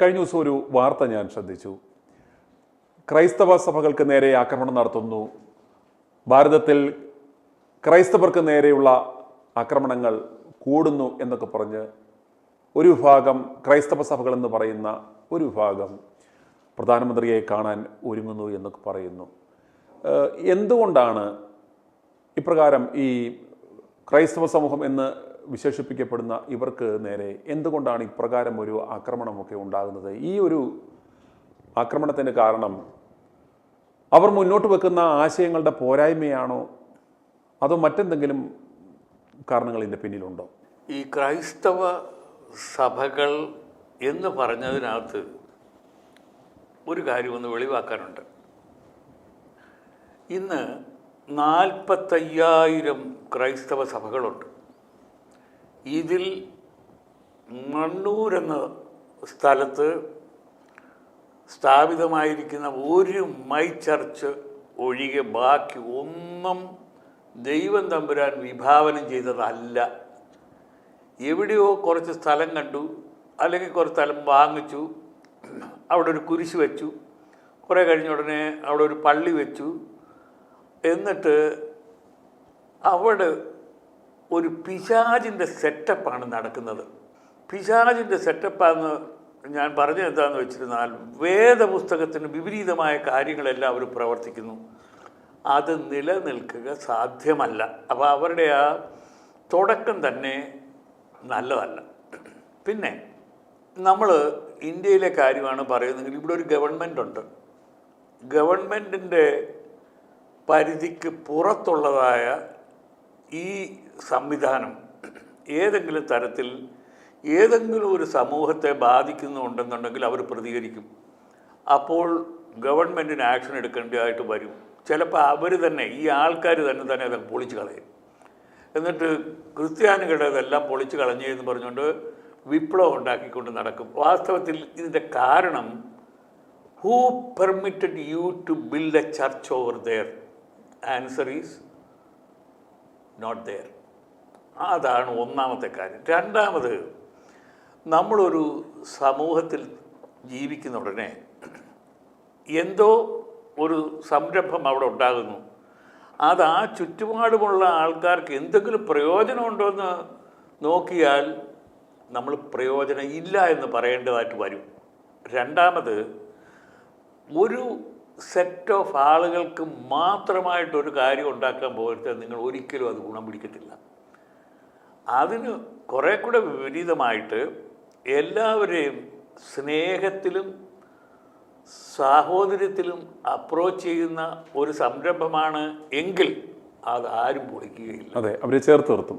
കഴിഞ്ഞ ദിവസം ഒരു വാർത്ത ഞാൻ ശ്രദ്ധിച്ചു. ക്രൈസ്തവ സഭകൾക്ക് നേരെ ആക്രമണം നടത്തുന്നു. ഭാരതത്തിൽ ക്രൈസ്തവർക്ക് നേരെയുള്ള ആക്രമണങ്ങൾ കൂടുന്നു എന്നൊക്കെ പറഞ്ഞ് ഒരു വിഭാഗം ക്രൈസ്തവ സഭകൾ എന്ന് പറയുന്ന ഒരു വിഭാഗം പ്രധാനമന്ത്രിയെ കാണാൻ ഒരുങ്ങുന്നു എന്നൊക്കെ പറയുന്നു. എന്തുകൊണ്ടാണ് ഇപ്രകാരം ഈ ക്രൈസ്തവ സമൂഹം എന്ന് വിശേഷിപ്പിക്കപ്പെടുന്ന ഇവർക്ക് നേരെ എന്തുകൊണ്ടാണ് ഇപ്രകാരം ഒരു ആക്രമണമൊക്കെ ഉണ്ടാകുന്നത്? ഈ ഒരു ആക്രമണത്തിന് കാരണം അവർ മുന്നോട്ട് വെക്കുന്ന ആശയങ്ങളുടെ പോരായ്മയാണോ? അതോ മറ്റെന്തെങ്കിലും കാരണങ്ങൾ ഇതിന്റെ പിന്നിലുണ്ടോ? ഈ ക്രൈസ്തവ സഭകൾ എന്ന് പറഞ്ഞതിനകത്ത് ഒരു കാര്യം ഒന്ന് വെളിവാക്കാനുണ്ട്. ഇന്ന് നാൽപ്പത്തയ്യായിരം ക്രൈസ്തവ സഭകളുണ്ട്. ഇതിൽ മണ്ണൂർ എന്ന സ്ഥലത്ത് സ്ഥാപിതമായിരിക്കുന്ന ഒരു മൈ ചർച്ച് ഒഴികെ ബാക്കി ഒന്നും ദൈവം തമ്പുരാൻ വിഭാവനം ചെയ്തതല്ല. എവിടെയോ കുറച്ച് സ്ഥലം കണ്ടു അല്ലെങ്കിൽ കുറച്ച് സ്ഥലം വാങ്ങിച്ചു അവിടെ ഒരു കുരിശ് വെച്ചു കുറേ കഴിഞ്ഞ ഉടനെ അവിടെ ഒരു പള്ളി വെച്ചു. എന്നിട്ട് അവിടെ ഒരു പിശാജിന്റെ സെറ്റപ്പാണ് നടക്കുന്നത്. പിശാജിന്റെ സെറ്റപ്പാന്ന് ഞാൻ പറഞ്ഞത് എന്താണെന്ന് വെച്ചിരുന്നാൽ വേദപുസ്തകത്തിന് വിപരീതമായ കാര്യങ്ങളെല്ലാം അവർ പ്രവർത്തിക്കുന്നു. അത് നിലനിൽക്കുക സാധ്യമല്ല. അപ്പോൾ അവരുടെ ആ തുടക്കം തന്നെ നല്ലതല്ല. പിന്നെ നമ്മൾ ഇന്ത്യയിലെ കാര്യമാണ് പറയുന്നതെങ്കിൽ ഇവിടെ ഒരു ഗവൺമെന്റ് ഉണ്ട്. ഗവൺമെന്റിന്റെ പരിധിക്ക് പുറത്തുള്ളതായ ഈ സംവിധാനം ഏതെങ്കിലും തരത്തിൽ ഏതെങ്കിലും ഒരു സമൂഹത്തെ ബാധിക്കുന്നുണ്ടെന്നുണ്ടെങ്കിൽ അവർ പ്രതികരിക്കും. അപ്പോൾ ഗവൺമെന്റിന് ആക്ഷൻ എടുക്കേണ്ടതായിട്ട് വരും. ചിലപ്പോൾ അവർ തന്നെ ഈ ആൾക്കാർ തന്നെ തന്നെ അതൊക്കെ പൊളിച്ച് കളയും. എന്നിട്ട് ക്രിസ്ത്യാനികളുടേതെല്ലാം പൊളിച്ച് കളഞ്ഞു എന്ന് പറഞ്ഞുകൊണ്ട് വിപ്ലവം ഉണ്ടാക്കിക്കൊണ്ട് നടക്കും. വാസ്തവത്തിൽ ഇതിന്റെ കാരണം who permitted you to build a church over there answer is not there അതാണ് ഒന്നാമത്തെ കാര്യം. രണ്ടാമത് നമ്മളൊരു സമൂഹത്തിൽ ജീവിക്കുന്ന ഉടനെ എന്തോ ഒരു സംരംഭം അവിടെ ഉണ്ടാകുന്നു. അത് ആ ചുറ്റുപാടുമുള്ള ആൾക്കാർക്ക് എന്തെങ്കിലും പ്രയോജനമുണ്ടോ എന്ന് നോക്കിയാൽ നമ്മൾ പ്രയോജനം ഇല്ല എന്ന് പറയേണ്ടതായിട്ട് വരും. രണ്ടാമത് ഒരു സെറ്റ് ഓഫ് ആളുകൾക്ക് മാത്രമായിട്ടൊരു കാര്യം ഉണ്ടാക്കാൻ പോകരുത് നിങ്ങൾ ഒരിക്കലും അത് ഗുണം പിടിക്കത്തില്ല. അതിന് കുറേ കൂടെ വിപരീതമായിട്ട് എല്ലാവരെയും സ്നേഹത്തിലും സാഹോദര്യത്തിലും അപ്രോച്ച് ചെയ്യുന്ന ഒരു സംരംഭമാണ് എങ്കിൽ അത് ആരും പൊളിക്കുകയില്ല. അതെ അവരെ ചേർത്ത് നിർത്തും.